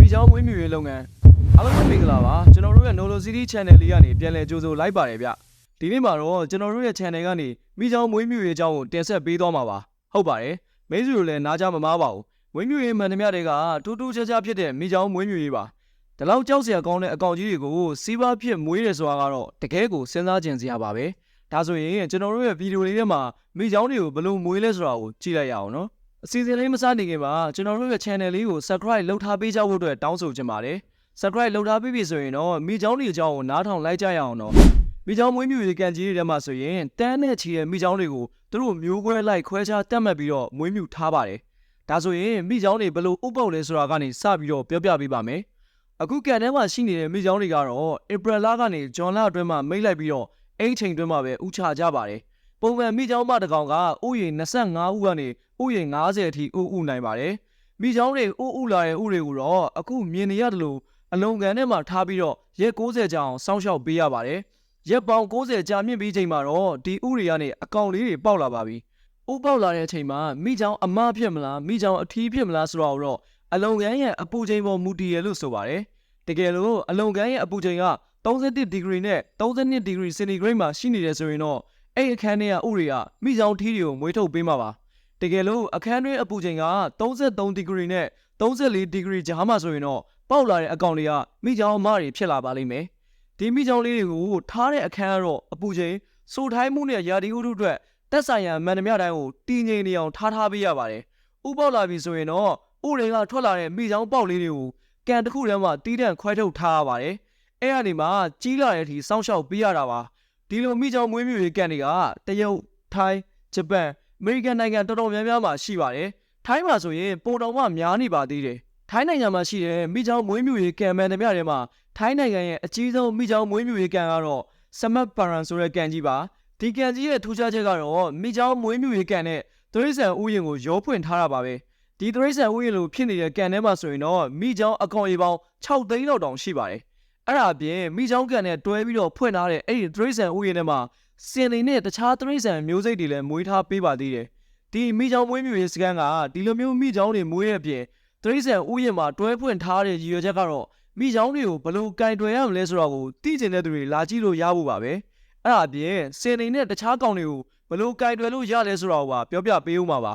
မိချောင်းမွေးမြူရေးလုပ်ငန်းအားလုံးပဲမင်္ဂလာပါကျွန်တော်တို့ရဲ့ Nolo City Channel လေးကနေပြန်လည်ကြိုဆိုလိုက်ပါတယ်ဗျဒီနေ့မှာတော့ကျွန်တော်တို့ရဲ့ channel ကနေမိချောင်းမွေးမြူရေးအကြောင်းကိုတင်ဆက်ပေးသွားမှာပါဟုတ်ပါတယ်မိတ်ဆွေတို့လည်းနားကြမမားပါဘူးမွေးမြူရေးမှန်သမျှတွေကထူးထူးခြားခြားဖြစ်တဲ့မိချောင်းမွေးမြူရေးပါဒီလောက်ကြောက်စရာကောင်းတဲ့အကောင်ကြီးတွေကိုစီးပွားဖြစ်မွေးတယ်ဆိုတာကတော့တကယ်ကိုစဉ်းစားကြင်စရာပါပဲဒါဆိုရင်ကျွန်တော်တို့ရဲ့ဗီဒီယိုလေးထဲမှာမိချောင်းတွေကိုဘယ်လိုမွေးလဲဆိုတာကိုကြည့်လိုက်ရအောင်နော် အစီအစဉ်လေးမစနေခင်မှာကျွန်တော်တို့ရဲ့ channel လေးကို subscribe လုပ်ထားပေးကြဖို့အတွက်တောင်းဆိုချင်ပါတယ် subscribe လုပ်ထားပြီးပြီဆိုရင်တော့မိချောင်းတွေအကြောင်းကိုနားထောင်လိုက်ကြရအောင်တော့မိချောင်းမွေးမြူရေးကန်ကြီးတွေထဲမှာဆိုရင်တန်းနဲ့ချီတဲ့မိချောင်းတွေကိုသူတို့မျိုးခွဲလိုက်ခွဲခြားတတ်မှတ်ပြီးတော့မွေးမြူထားပါတယ်ဒါဆိုရင်မိချောင်းတွေဘယ်လိုဥပုပ်လဲဆိုတာကနေစပြီးတော့ပြောပြပေးပါမယ်အခုကန်ထဲမှာရှိနေတဲ့မိချောင်းတွေကတော့ April လကနေဇွန်လအတွင်းမှာမိတ်လိုက်ပြီးတော့အဲ့ဒီချိန်အတွင်းမှာပဲဥချကြပါတယ်ပုံမှန်မိချောင်းမတစ်ကောင်ကဥယျာဉ်25ဦးကနေ ဥယျာဉ်90အထိဥဥနိုင်ပါတယ်မိချောင်းတွေဥဥလာတဲ့ဥတွေကိုတော့အခုမြင်နေရတယ်လို့အလုံကန်ထဲမှာထားပြီးတော့ရက်60ကြာအောင်စောင့်ရှောက်ပေးရပါတယ်ရက်ပေါင်း60ကြာမြင့်ပြီးချိန်မှာတော့ဒီဥတွေကနေအကောင်လေးတွေပေါက်လာပါပြီဥပေါက်လာတဲ့အချိန်မှာမိချောင်းအမဖြစ်မလားမိချောင်းအထီးဖြစ်မလားဆိုတော့တော့အလုံကန်ရဲ့အပူချိန်ပေါ်မူတည်ရလို့ဆိုပါတယ်တကယ်လို့အလုံကန်ရဲ့အပူချိန်က31ဒီဂရီနဲ့32ဒီဂရီစင်တီဂရိတ်မှာရှိနေတယ်ဆိုရင်တော့အဲ့ဒီအခန်းထဲကဥတွေကမိချောင်းထီးတွေကိုမွေးထုတ်ပေးမှာပါ တကယ်လို့အခန်းတွင်းအပူချိန်က33ဒီဂရီနဲ့34ဒီဂရီကြားမှာဆိုရင်တော့ပေါက်လာတဲ့အကောင်တွေကမိချောင်းအမတွေဖြစ်လာပါလိမ့်မယ်။ဒီမိချောင်းလေးတွေကိုထားတဲ့အခန်းကတော့အပူချိန်စိုးထိုင်းမှုနဲ့ရာသီဥတုအတွက်တက်ဆိုင်ရာမန်နမြတိုင်းကိုတည်ငြိမ်နေအောင်ထားထားပေးရပါတယ်။ဥပေါက်လာပြီဆိုရင်တော့ဥတွေကထွက်လာတဲ့မိချောင်းပေါက်လေးတွေကိုကန်တစ်ခုထဲမှာတီးတန့်ခွဲထုတ်ထားရပါတယ်။အဲ့ဒီမှာကြီးလာတဲ့အထိစောင့်ရှောက်ပေးရတာပါ။ဒီလိုမိချောင်းမွေးမြူရေးကန်တွေကတရုတ်၊ထိုင်း၊ဂျပန် အမေရိကန်နိုင်ငံတော်တော်များများမှာရှိပါတယ်။ထိုင်းမှာဆိုရင်ပုံတော်မှများနေပါသေးတယ်။ထိုင်းနိုင်ငံမှာရှိတဲ့မိချောင်းမွေးမြူရေးကံမန်တမျှထဲမှာထိုင်းနိုင်ငံရဲ့အကြီးဆုံးမိချောင်းမွေးမြူရေးကံကတော့စမတ်ပါရန်ဆိုတဲ့ကံကြီးပါ။ဒီကံကြီးရဲ့ထူးခြားချက်ကတော့မိချောင်းမွေးမြူရေးကံနဲ့သရိษံဥယျာဉ်ကိုရောဖွင့်ထားတာပါပဲ။ဒီသရိษံဥယျာဉ်လိုဖြစ်နေတဲ့ကံထဲမှာဆိုရင်တော့မိချောင်းအကောင်ရေပေါင်း6သိန်းလောက်တောင်ရှိပါတယ်။အဲ့ဒါအပြင်မိချောင်းကံနဲ့တွဲပြီးတော့ဖွင့်ထားတဲ့အဲ့ဒီသရိษံဥယျာဉ်ထဲမှာ စင်နေနဲ့တခြားသရိษံမျိုးစိတ်တွေလည်းမွေးထားပေးပါသေးတယ်။ဒီမိချောင်းမွေးမြူရေးစကန်ကဒီလိုမျိုးမိချောင်းတွေမွေးရပြင်တရိษံဥယျာဉ်မှာတွဲဖွင့်ထားတဲ့ရည်ရွယ်ချက်ကတော့မိချောင်းတွေကိုဘယ်လိုကင်တွယ်ရမလဲဆိုတော့ကိုသိကျင်တဲ့သူတွေလာကြည့်လို့ရဖို့ပါပဲအဲ့ဒါအပြင်စင်နေနဲ့တခြားကောင်တွေကိုဘယ်လိုကင်တွယ်လို့ရလဲဆိုတော့ကပြောပြပေးဦးမှာပါ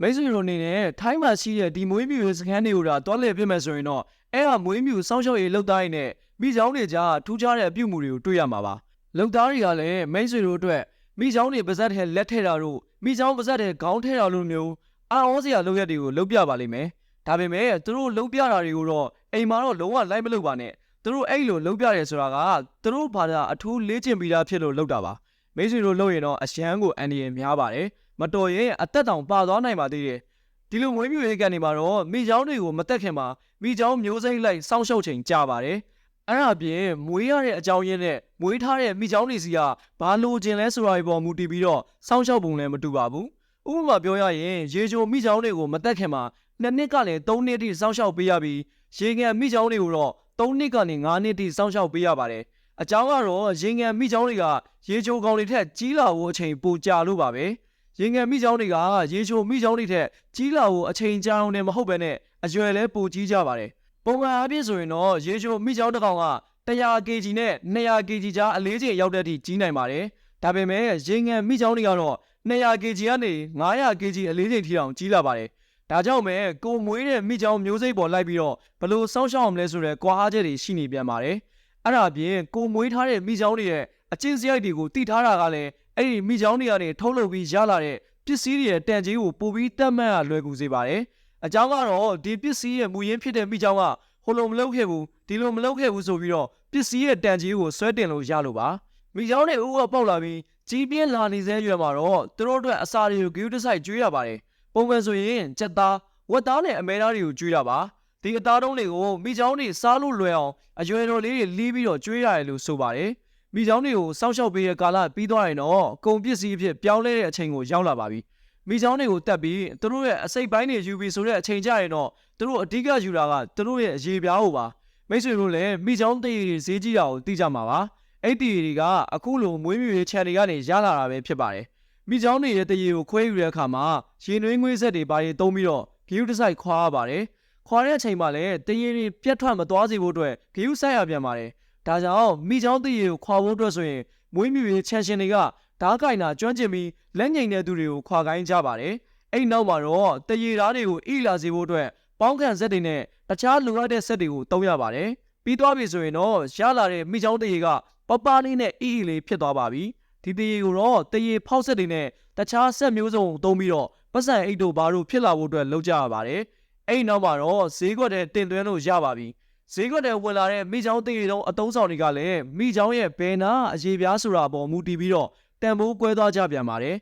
မိတ်ဆွေတို့အနေနဲ့ထိုင်းမှာရှိတဲ့ဒီမွေးမြူရေးစကန်တွေကိုဒါတွားလည်ပြမယ်ဆိုရင်တော့အဲ့ဟာမွေးမြူစောင့်ရှောက်ရေးလုပ်သားရင်းနဲ့မိချောင်းတွေကြားထူးခြားတဲ့အပြုအမူတွေကိုတွေ့ရမှာပါ လုပ်သားတွေကလည်းမိတ်ဆွေတို့အတွက်မိချောင်းတွေပါဇက်ထဲလက်ထဲတာတို့မိချောင်းပါဇက်ထဲခေါင်းထဲတာလို့မျိုးအာဩစရာလုပ်ရက်တွေကိုလုပ်ပြပါလိမ့်မယ်။ဒါပေမဲ့သူတို့လုပ်ပြတာတွေကိုတော့အိမ်မှာတော့လုံးဝလိုက်မလုပ်ပါနဲ့။သူတို့အဲ့လိုလုပ်ပြတယ်ဆိုတာကသူတို့ဘာသာအထူးလေ့ကျင့်ပြီးသားဖြစ်လို့လုပ်တာပါ။မိတ်ဆွေတို့လုပ်ရင်တော့အရှမ်းကိုအန်ဒီရများပါတယ်။မတော်ရင်အသက်တောင်ပါသွားနိုင်ပါသေးတယ်။ဒီလိုမွေးမြူရေးကန်နေမှာတော့မိချောင်းတွေကိုမတက်ခင်မှာမိချောင်းမျိုးစိမ့်လိုက်စောင့်ရှောက်ချိန်ကြာပါတယ်။ အဲ့ဒါအပြင်မွေးရတဲ့အကြောင်းရင်းနဲ့မွေးထားတဲ့မိချောင်းတွေစီကဘာလို့ခြင်းလဲဆိုတာပေါ်မူတည်ပြီးတော့စောင့်ရှောက်ပုံလည်းမတူပါဘူး။ဥပမာပြောရရင်ရေချိုမိချောင်းတွေကိုမတက်ခင်မှာနှစ်နှစ်ကလည်း3နှစ်တိစောင့်ရှောက်ပေးရပြီးရေငန်မိချောင်းတွေကိုတော့3နှစ်ကနေ9နှစ်တိစောင့်ရှောက်ပေးရပါတယ်။အကြောင်းကတော့ရေငန်မိချောင်းတွေကရေချိုကောင်တွေထက်ကြီးလာဖို့အချိန်ပိုကြာလို့ပါပဲ။ရေငန်မိချောင်းတွေကရေချိုမိချောင်းတွေထက်ကြီးလာဖို့အချိန်ကြာအောင်လည်းမဟုတ်ပဲနဲ့အရွယ်လည်းပိုကြီးကြပါတယ်။ ပုံမှန်အားဖြင့်ဆိုရင်တော့ရေချိုမိချောင်းတစ်ကောင်က 100 kg နဲ့ 200 kg ကြားအလေးချိန်ရောက်တဲ့အထိကြီးနိုင်ပါတယ်။ဒါပေမဲ့ရေငန်မိချောင်းတွေကတော့ 200 kg ကနေ900 kg အလေးချိန်ထိအောင်ကြီးလာပါတယ်။ဒါကြောင့်ပဲကိုမွေးတဲ့မိချောင်းမျိုးစိတ်ပေါ်လိုက်ပြီးတော့ဘယ်လို့စောင့်ရှောက်အောင်လဲဆိုတဲ့ကွာအားချက်တွေရှိနေပြန်ပါတယ်။အဲ့ဒါအပြင်ကိုမွေးထားတဲ့မိချောင်းတွေရဲ့အချင်းစရိုက်တွေကိုတိထားတာကလည်းအဲ့ဒီမိချောင်းတွေကနေထုတ်လုပ်ပြီးရလာတဲ့ပစ္စည်းတွေရဲ့တန်ကြီးကိုပိုပြီးတတ်မှတ်ရလွယ်ကူစေပါတယ်။ အကြောင်းကတော့ဒီပစ္စည်းရဲ့မူရင်းဖြစ်တဲ့မိချောင်းကဟိုလိုမလုပ်ခဲ့ဘူးဒီလိုမလုပ်ခဲ့ဘူးဆိုပြီးတော့ပစ္စည်းရဲ့တန်ကြီးကိုဆွဲတင်လို့ရလို့ပါ။မိချောင်းတွေဥကပေါက်လာပြီးကြီးပြင်းလာနေစေရွယ်မှာတော့သူတို့အတွက်အစာတွေကိုဂရုတစိုက်ကျွေးရပါတယ်ပုံမှန်ဆိုရင်ကြက်သားဝက်သားနဲ့အမဲသားတွေကိုကျွေးတာပါဒီအသားတုံးတွေကိုမိချောင်းတွေစားလို့လွယ်အောင်အရွယ်တော်လေးတွေလီးပြီးတော့ကျွေးရတယ်လို့ဆိုပါတယ်မိချောင်းတွေကိုစောင့်ရှောက်ပေးတဲ့ကာလပြီးသွားရင်တော့ကုန်ပစ္စည်းအဖြစ်ပြောင်းလဲတဲ့အချိန်ကိုရောက်လာပါပြီ မိချောင်းတွေကိုတက်ပြီးသူတို့ရဲ့အစိတ်ပိုင်းတွေယူပြီးဆိုတဲ့အချိန်ကြရင်တော့သူတို့အဓိကယူတာကသူတို့ရဲ့ရေပြားကိုပါမိတ်ဆွေတို့လည်းမိချောင်းတည်ရည်ဈေးကြီးတာကိုသိကြမှာပါအဲ့ဒီတွေကအခုလိုမွေးမြူရေးခြံတွေကနေရလာတာပဲဖြစ်ပါတယ်။မိချောင်းတွေရဲ့တရေကိုခွဲယူတဲ့အခါမှာရေနွေးငွေးဆက်တွေပါရီသုံးပြီးတော့ဂီယူတစ်ဆိုင်ခွာရပါတယ်။ခွာတဲ့အချိန်မှာလည်းတရေတွေပြတ်ထွက်မသွားစေဖို့အတွက်ဂရုစိုက်ရပြန်ပါတယ်ဒါကြောင့်မိချောင်းတရေကိုခွာဖို့အတွက်ဆိုရင်မွေးမြူရေးချန်ရှင်တွေက ဓားကင်တာကျွမ်းကျင်ပြီးလက်ငိန်တဲ့သူတွေကိုခွာခိုင်းကြပါတယ်အဲ့နောက်မှာတော့တရေဓားတွေကိုအိလာစေဖို့အတွက်ပေါင်းခံစက်တွေနဲ့တခြားလိုအပ်တဲ့စက်တွေကိုတုံးရပါတယ်ပြီးသွားပြီဆိုရင်တော့ရလာတဲ့မိချောင်းတရေကပပလေးနဲ့အီအီလေးဖြစ်သွားပါပြီဒီတရေကိုတော့တရေဖောက်စက်တွေနဲ့တခြားစက်မျိုးစုံတုံးပြီးတော့ပတ်စံအိတ်တို့ဘာတို့ဖြစ်လာဖို့အတွက်လုပ်ကြရပါတယ်အဲ့နောက်မှာတော့ဈေးကွက်တဲ့တင်သွင်းလို့ရပါပြီဈေးကွက်တဲ့ဝင်လာတဲ့မိချောင်းတရေတုံးအတုံးဆောင်တွေကလည်းမိချောင်းရဲ့ဘယ်နာအရေးပြားဆိုတာပေါ်မူတည်ပြီးတော့တန်ဖိုးကွဲသွားကြပြန်ပါတယ်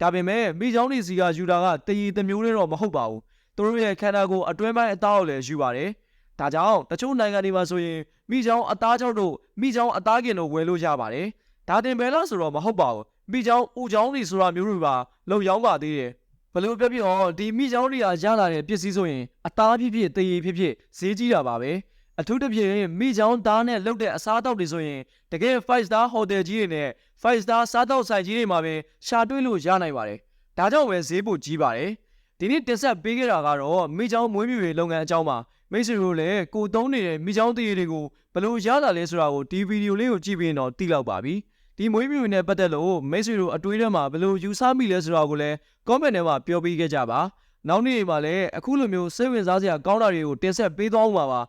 ဒါပေမဲ့မိချောင်းတွေစီကယူတာကတရေတစ်မျိုးနဲ့တော့မဟုတ်ပါဘူးသူတို့ရဲ့ခန္ဓာကိုယ်အတွင်းပိုင်းအသားကိုလည်းယူပါတယ်ဒါကြောင့်တချို့နိုင်ငံတွေမှာဆိုရင်မိချောင်းအသားကြောင့်တို့မိချောင်းအသားကင်တို့ဝယ်လို့ရပါတယ်ဒါတင်ပဲလားဆိုတော့မဟုတ်ပါဘူးမိချောင်းဥချောင်းတွေဆိုတာမျိုးတွေပါလုံရောက်ပါသေးတယ်ဘလို့ပြပြတော့ဒီမိချောင်းတွေကရလာတဲ့ပစ္စည်းဆိုရင်အသားဖြစ်ဖြစ်တရေဖြစ်ဖြစ်ဈေးကြီးတာပါပဲ အထူးသဖြင့်မိချောင်းသားနဲ့လုပ်တဲ့အစားအသောက်တွေဆိုရင်တကယ် five star hotel ကြီးတွေနဲ့ five star စားသောက်ဆိုင်ကြီးတွေမှာပဲရှာတွေ့လို့ရနိုင်ပါတယ်ဒါကြောင့်ပဲဈေးပိုကြီးပါတယ်ဒီနေ့တင်ဆက်ပေးခဲ့တာကတော့မိချောင်းမွေးမြူရေးလုပ်ငန်းအကြောင်းပါမိတ်ဆွေတို့လည်းကိုသုံးနေတဲ့မိချောင်းတရေတွေကိုဘယ်လိုရလာလဲဆိုတာကိုဒီဗီဒီယိုလေးကိုကြည့်ပြီးရင်တော့သိလောက်ပါပြီဒီမွေးမြူရေးနဲ့ပတ်သက်လို့မိတ်ဆွေတို့အတွေးထဲမှာဘယ်လိုယူဆမိလဲဆိုတာကိုလည်း comment ထဲမှာပြောပေးခဲ့ကြပါနောက်နေ့မှာလည်းအခုလိုမျိုးစိတ်ဝင်စားစရာကောင်းတာတွေကိုတင်ဆက်ပေးသွားဦးမှာပါ